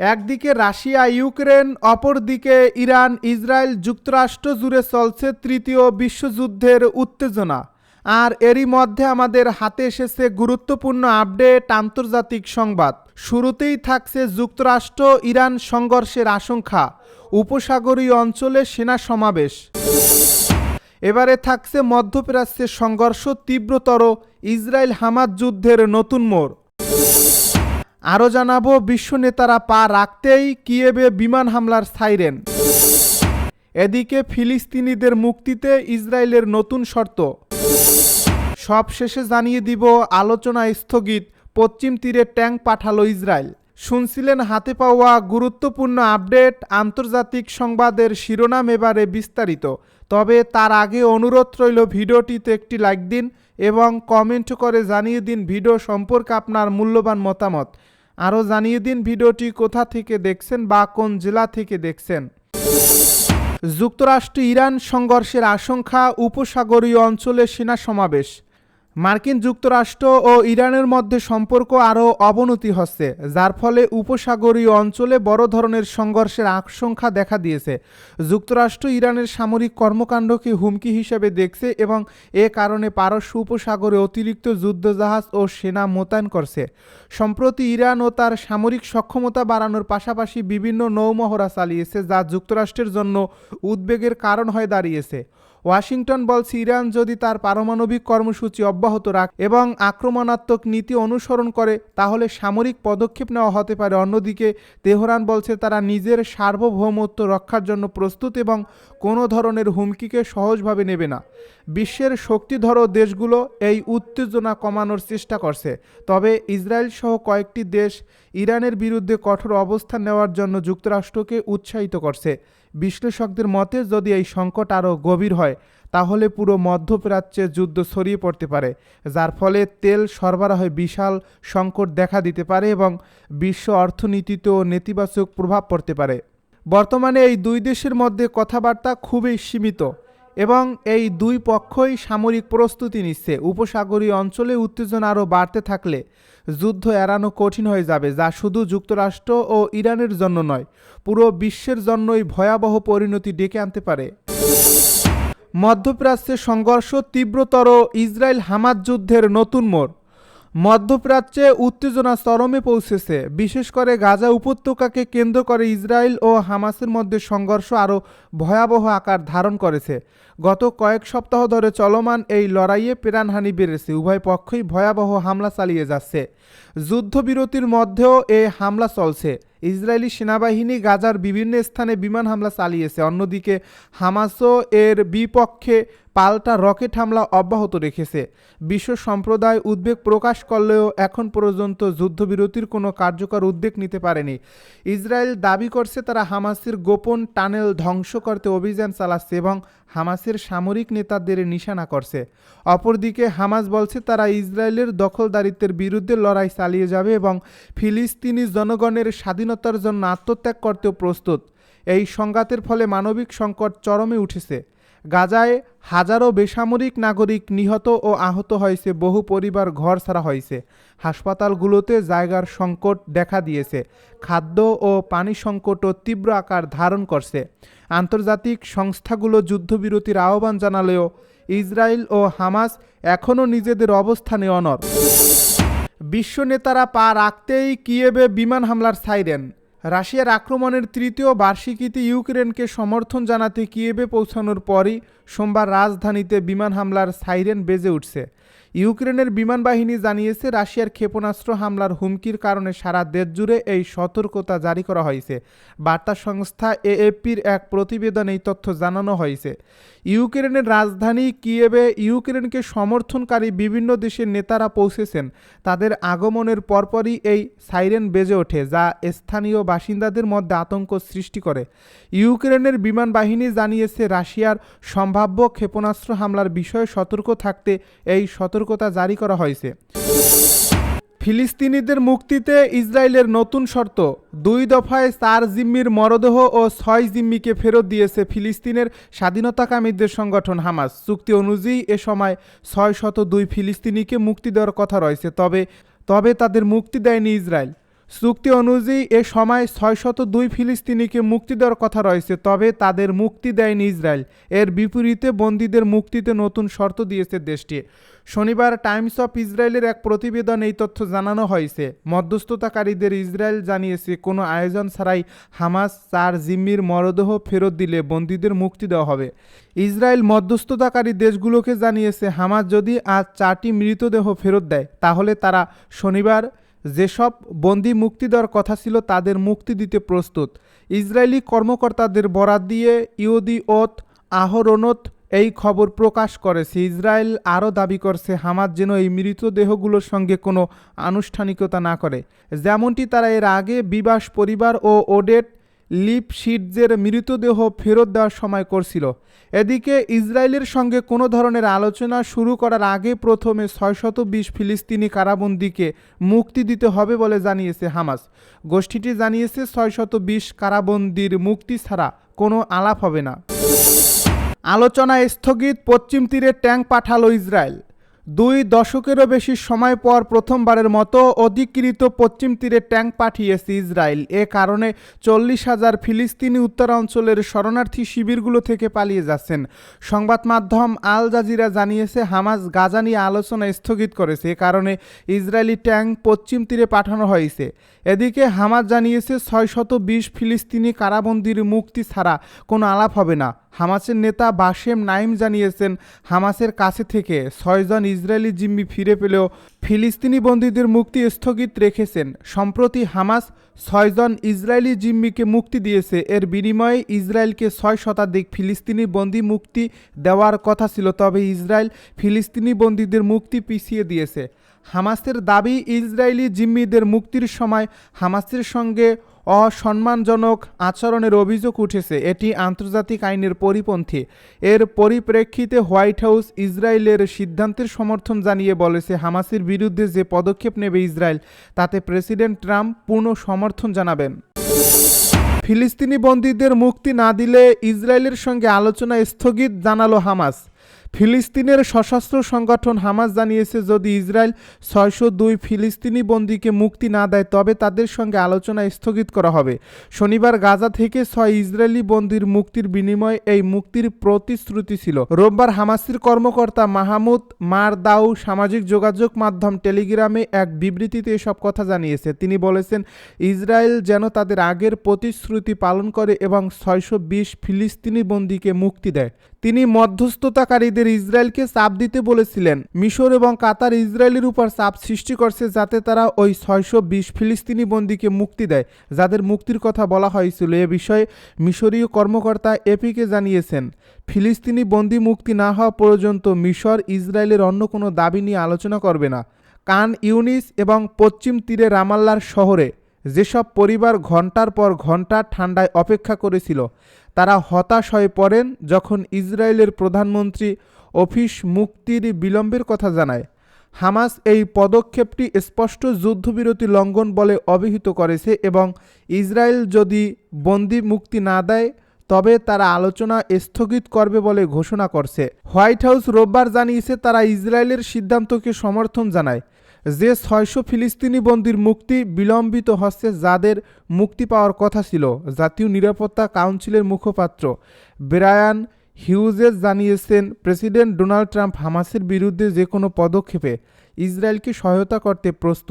একদিকে Russia, Ukraine, অপরদিকে Iran, Israel যুক্তরাষ্ট্র জুড়ে চলছে তৃতীয় বিশ্বযুদ্ধের উত্তেজনা। আর এরই মধ্যে আমাদের হাতে এসেছে গুরুত্বপূর্ণ আপডেট, আন্তর্জাতিক সংবাদ। শুরুতেই থাকছে যুক্তরাষ্ট্র, ইরান সংঘর্ষের আশঙ্কা। উপসাগরীয় অঞ্চলে সেনা সমাবেশ। এবারে থাকছে মধ্যপ্রাচ্যের সংঘর্ষ, তীব্রতর ইসরায়েল হামাদ যুদ্ধের নতুন মোড়। আরও জানাব, বিশ্ব নেতারা পা রাখতেই কিয়েবে বিমান হামলার সাইরেন। এদিকে ফিলিস্তিনিদের মুক্তিতে ইসরায়েলের নতুন শর্ত। সব শেষে জানিয়ে দিব, আলোচনা স্থগিত, পশ্চিম তীরে ট্যাঙ্ক পাঠালো ইসরায়েল। শুনছিলেন হাতে পাওয়া গুরুত্বপূর্ণ আপডেট, আন্তর্জাতিক সংবাদের শিরোনাম এবারে বিস্তারিত। তবে তার আগে অনুরোধ রইল ভিডিওটিতে একটি লাইক দিন এবং কমেন্ট করে জানিয়ে দিন ভিডিও সম্পর্কে আপনার মূল্যবান মতামত। আরও জানিয়ে দিন ভিডিওটি কোথা থেকে দেখছেন বা কোন জেলা থেকে দেখছেন। যুক্তরাষ্ট্র ইরান সংঘর্ষের আশঙ্কা উপসাগরীয় অঞ্চলে সেনা সমাবেশ। মার্কিন যুক্তরাষ্ট্র ও ইরানের মধ্যে সম্পর্ক আরও অবনতি হচ্ছে, যার ফলে উপসাগরীয় অঞ্চলে বড় ধরনের সংঘর্ষের আশঙ্কা দেখা দিয়েছে। যুক্তরাষ্ট্র ইরানের সামরিক কর্মকাণ্ডকে হুমকি হিসেবে দেখছে এবং এ কারণে পারস্য উপসাগরে অতিরিক্ত যুদ্ধজাহাজ ও সেনা মোতায়েন করছে। সম্প্রতি ইরান ও তার সামরিক সক্ষমতা বাড়ানোর পাশাপাশি বিভিন্ন নৌমহড়া চালিয়েছে, যা যুক্তরাষ্ট্রের জন্য উদ্বেগের কারণ হয়ে দাঁড়িয়েছে। ওয়াশিংটন বলছে ইরান যদি তার পারমাণবিক কর্মসূচি অব্যাহত রাখ এবং আক্রমণাত্মক নীতি অনুসরণ করে, তাহলে সামরিক পদক্ষেপ নেওয়া হতে পারে। অন্যদিকে, তেহরান বলছে তারা নিজের সার্বভৌমত্ব রক্ষার জন্য প্রস্তুত এবং কোনো ধরনের হুমকিকে সহজভাবে নেবে না। বিশ্বের শক্তিধর দেশগুলো এই উত্তেজনা কমানোর চেষ্টা করছে। তবে ইসরায়েল সহ কয়েকটি দেশ ইরানের বিরুদ্ধে কঠোর অবস্থান নেওয়ার জন্য যুক্তরাষ্ট্রকে উৎসাহিত করছে। বিশ্লেষকদের মতে, যদি এই সংকট আরও গভীর হয়, তাহলে পুরো মধ্যপ্রাচ্যে যুদ্ধ ছড়িয়ে পড়তে পারে, যার ফলে তেল সরবরাহে বিশাল সংকট দেখা দিতে পারে এবং বিশ্ব অর্থনীতিতেও নেতিবাচক প্রভাব পড়তে পারে। বর্তমানে এই দুই দেশের মধ্যে কথাবার্তা খুবই সীমিত। এবং এই দুই পক্ষই সামরিক প্রস্তুতি নিচ্ছে। উপসাগরীয় অঞ্চলে উত্তেজনা আরও বাড়তে থাকলে যুদ্ধ এড়ানো কঠিন হয়ে যাবে, যা শুধু যুক্তরাষ্ট্র ও ইরানের জন্য নয়, পুরো বিশ্বের জন্যই ভয়াবহ পরিণতি ডেকে আনতে পারে। মধ্যপ্রাচ্যে সংঘর্ষ তীব্রতর ইসরায়েল হামাদ যুদ্ধের নতুন মোড়। মধ্যপ্রাচ্যে উত্তেজনা চরমে পৌঁছেছে। বিশেষ করে গাজা উপত্যকাকে কেন্দ্র করে ইসরায়েল ও হামাসের মধ্যে সংঘর্ষ আরও ভয়াবহ আকার ধারণ করেছে। গত কয়েক সপ্তাহ ধরে চলমান এই লড়াইয়ে প্রাণহানি বেড়েছে। উভয় পক্ষই ভয়াবহ হামলা চালিয়ে যাচ্ছে। যুদ্ধবিরতির মধ্যেও এ হামলা চলছে। ইসরায়েলি সেনাবাহিনী গাজার বিভিন্ন স্থানে বিমান হামলা চালিয়েছে। অন্যদিকে হামাসও এর বিপক্ষে পাল্টা রকেট হামলা অব্যাহত রেখেছে। বিশ্ব সম্প্রদায় উদ্বেগ প্রকাশ করলেও এখন পর্যন্ত যুদ্ধবিরতির কোনো কার্যকর উদ্বেগ নিতে পারেনি। ইসরায়েল দাবি করছে তারা হামাসের গোপন টানেল ধ্বংস করতে অভিযান চালাচ্ছে এবং হামাসের সামরিক নেতাদের নিশানা করছে। অপরদিকে হামাস বলছে তারা ইসরায়েলের দখলদারিত্বের বিরুদ্ধে লড়াই চালিয়ে যাবে এবং ফিলিস্তিনি জনগণের স্বাধীনতার জন্য আত্মত্যাগ করতেও প্রস্তুত। এই সংঘাতের ফলে মানবিক সংকট চরমে উঠেছে। গাজায় হাজারো বেসামরিক নাগরিক নিহত ও আহত হয়েছে, বহু পরিবার ঘর ছাড়া হয়েছে। হাসপাতালগুলোতে জায়গার সংকট দেখা দিয়েছে, খাদ্য ও পানি সংকটও তীব্র আকার ধারণ করছে। আন্তর্জাতিক সংস্থাগুলো যুদ্ধবিরতির আহ্বান জানালেও ইসরায়েল ও হামাস এখনও নিজেদের অবস্থানে অনর বিশ্ব নেতারা পা রাখতেই কিয়েবে বিমান হামলার সাইরেন। রাশিয়ার আক্রমণের তৃতীয় বার্ষিকীতে ইউক্রেনকে সমর্থন জানাতে কিয়েবে পৌঁছানোর পরই সোমবার রাজধানীতে বিমান হামলার সাইরেন বেজে উঠছে। ইউক্রেনের বিমান বাহিনী জানিয়েছে, রাশিয়ার ক্ষেপণাস্ত্র হামলার হুমকির কারণে সারা দেশ জুড়ে এই সতর্কতা জারি করা হয়েছে। বার্তা সংস্থা এএপির এক প্রতিবেদনে এই তথ্য জানানো হয়েছে। ইউক্রেনের রাজধানী কিয়েবে ইউক্রেনকে সমর্থনকারী বিভিন্ন দেশের নেতারা পৌঁছেছেন। তাদের আগমনের পরপরই এই সাইরেন বেজে ওঠে, যা স্থানীয় বাসিন্দাদের মধ্যে আতঙ্ক সৃষ্টি করে। ইউক্রেনের বিমান বাহিনী জানিয়েছে, রাশিয়ার সম্ভাব্য ক্ষেপণাস্ত্র হামলার বিষয়ে সতর্ক থাকতে এই সতর্কতা জারি করা হয়েছে। ফিলিস্তিনিদের মুক্তিতে ইসরায়েলের নতুন শর্ত, দুই দফায় চার জিম্মির মরদেহ ও ছয় জিম্মিকে ফেরত দিয়েছে ফিলিস্তিনের স্বাধীনতাকামীদের সংগঠন হামাস। চুক্তি অনুযায়ী এ সময় ছয় শত দুই ফিলিস্তিনিকে মুক্তি দেওয়ার কথা রয়েছে, তবে তবে তাদের মুক্তি দেয়নি ইসরায়েল। চুক্তি অনুযায়ী এ সময় ছয়শত দুই ফিলিস্তিনিকে মুক্তি দেওয়ার কথা রয়েছে, তবে তাদের মুক্তি দেয়নি ইসরায়েল। এর বিপরীতে বন্দীদের মুক্তিতে নতুন শর্ত দিয়েছে দেশটি। শনিবার টাইমস অফ ইসরায়েলের এক প্রতিবেদন এই তথ্য জানানো হয়েছে। মধ্যস্থতাকারীদের ইসরায়েল জানিয়েছে, কোনো আয়োজন ছাড়াই হামাস চার জিম্মির মরদেহ ফেরত দিলে বন্দীদের মুক্তি দেওয়া হবে। ইসরায়েল মধ্যস্থতাকারী দেশগুলোকে জানিয়েছে, হামাস যদি আজ চারটি মৃতদেহ ফেরত দেয়, তাহলে তারা শনিবার যেসব বন্দি মুক্তি দেওয়ার কথা ছিল তাদের মুক্তি দিতে প্রস্তুত। ইসরায়েলি কর্মকর্তাদের বরাত দিয়ে ইউদি ওত আহরণত এই খবর প্রকাশ করেছে। ইসরায়েল আরও দাবি করছে হামাদ যেন এই মৃতদেহগুলোর সঙ্গে কোনো আনুষ্ঠানিকতা না করে। যেমনটি তারা এর আগে বিবাস পরিবার ও ওডেট লিপশিটজের মৃতদেহ ফেরত দেওয়ার সময় করছিল। এদিকে ইসরায়েলের সঙ্গে কোনো ধরনের আলোচনা শুরু করার আগে প্রথমে ছয়শত বিশ ফিলিস্তিনি কারাবন্দিকে মুক্তি দিতে হবে বলে জানিয়েছে হামাস। গোষ্ঠীটি জানিয়েছে ছয়শত বিশ কারাবন্দির মুক্তি ছাড়া কোনো আলাপ হবে না। আলোচনা স্থগিত পশ্চিম তীরে ট্যাঙ্ক পাঠালো ইসরায়েল। দুই দশকেরও বেশি সময় পর প্রথমবারের মতো অধিকৃত পশ্চিম তীরে ট্যাঙ্ক পাঠিয়েছে ইসরায়েল। এ কারণে চল্লিশ হাজার ফিলিস্তিনি উত্তরাঞ্চলের শরণার্থী শিবিরগুলো থেকে পালিয়ে যাচ্ছেন। সংবাদ মাধ্যম আল জাজিরা জানিয়েছে, হামাস গাজা নিয়ে আলোচনা স্থগিত করেছে। এ কারণে ইসরায়েলি ট্যাঙ্ক পশ্চিম তীরে পাঠানো হয়েছে। এদিকে হামাস জানিয়েছে ছয়শত বিশ ফিলিস্তিনি কারাবন্দির মুক্তি ছাড়া কোনো আলাপ হবে না। হামাসের নেতা বাশেম নাইম জানিয়েছেন, হামাসের কাছে থেকে ছয়জন ইসরায়েলি জিম্মি ফিরে পেলেও ফিলিস্তিনি বন্দীদের মুক্তি স্থগিত রেখেছেন। সম্প্রতি হামাস ছয়জন ইসরায়েলি জিম্মিকে মুক্তি দিয়েছে। এর বিনিময়ে ইসরায়েলকে ছয় শতাধিক ফিলিস্তিনি বন্দি মুক্তি দেওয়ার কথা ছিল, তবে ইসরায়েল ফিলিস্তিনি বন্দীদের মুক্তি পিছিয়ে দিয়েছে। হামাসের দাবি, ইসরায়েলি জিম্মিদের মুক্তির সময় হামাসের সঙ্গে অসম্মানজনক আচরণের অভিযোগ উঠেছে। এটি আন্তর্জাতিক আইনের পরিপন্থী। এর পরিপ্রেক্ষিতে হোয়াইট হাউস ইসরায়েলের সিদ্ধান্তের সমর্থন জানিয়ে বলেছে, হামাসের বিরুদ্ধে যে পদক্ষেপ নেবে ইসরায়েল, তাতে প্রেসিডেন্ট ট্রাম্প পূর্ণ সমর্থন জানাবেন। ফিলিস্তিনি বন্দীদের মুক্তি না দিলে ইসরায়েলের সঙ্গে আলোচনা স্থগিত জানালো হামাস। ফিলিস্তিনের সশস্ত্র সংগঠন হামাস জানিয়েছে, যদি ইসরায়েল ছয়শো দুই ফিলিস্তিনি বন্দীকে মুক্তি না দেয়, তবে তাদের সঙ্গে আলোচনা স্থগিত করা হবে। শনিবার গাজা থেকে ছয় ইসরায়েলি বন্দির মুক্তির বিনিময়ে এই মুক্তির প্রতিশ্রুতি ছিল। রোববার হামাসের কর্মকর্তা মাহমুদ মারদাউ সামাজিক যোগাযোগ মাধ্যম টেলিগ্রামে এক বিবৃতিতে এসব কথা জানিয়েছে। তিনি বলেছেন, ইসরায়েল যেন তাদের আগের প্রতিশ্রুতি পালন করে এবং ছয়শো বিশ ফিলিস্তিনি বন্দীকে মুক্তি দেয়। তিনি মধ্যস্থতাকারীদের ইসরায়েলকে চাপ দিতে বলেছিলেন। মিশর এবং কাতার ইসরায়েলের উপর চাপ সৃষ্টি করছে যাতে তারা ওই ছয়শো বিশ ফিলিস্তিনি বন্দীকে মুক্তি দেয়, যাদের মুক্তির কথা বলা হয়েছিল। এ বিষয়ে মিশরীয় কর্মকর্তা এপিকে জানিয়েছেন, ফিলিস্তিনি বন্দি মুক্তি না হওয়া পর্যন্ত মিশর ইসরায়েলের অন্য কোনো দাবি নিয়ে আলোচনা করবে না। কান ইউনিস এবং পশ্চিম তীরে রামাল্লার শহরে যেসব পরিবার ঘণ্টার পর ঘণ্টা ঠান্ডায় অপেক্ষা করেছিল তারা হতাশ হয়ে পড়েন যখন ইসরায়েলের প্রধানমন্ত্রী অফিস মুক্তির বিলম্বের কথা জানায়। হামাস এই পদক্ষেপটি স্পষ্ট যুদ্ধবিরতি লঙ্ঘন বলে অভিহিত করেছে এবং ইসরায়েল যদি বন্দি মুক্তি না দেয় তবে তারা আলোচনা স্থগিত করবে বলে ঘোষণা করছে। হোয়াইট হাউস রোববার জানিয়েছে, তারা ইসরায়েলের সিদ্ধান্তকে সমর্থন জানায় যে ছয়শো ফিলিস্তিনি বন্দির মুক্তি বিলম্বিত হচ্ছে যাদের মুক্তি পাওয়ার কথা ছিল। জাতীয় নিরাপত্তা কাউন্সিলের মুখপাত্র ব্রায়ান হিউজেস জানিয়েছেন, প্রেসিডেন্ট ডোনাল্ড ট্রাম্প হামাসের বিরুদ্ধে যে কোনো পদক্ষেপে ইসরায়েলকে সহায়তা করতে প্রস্তুত।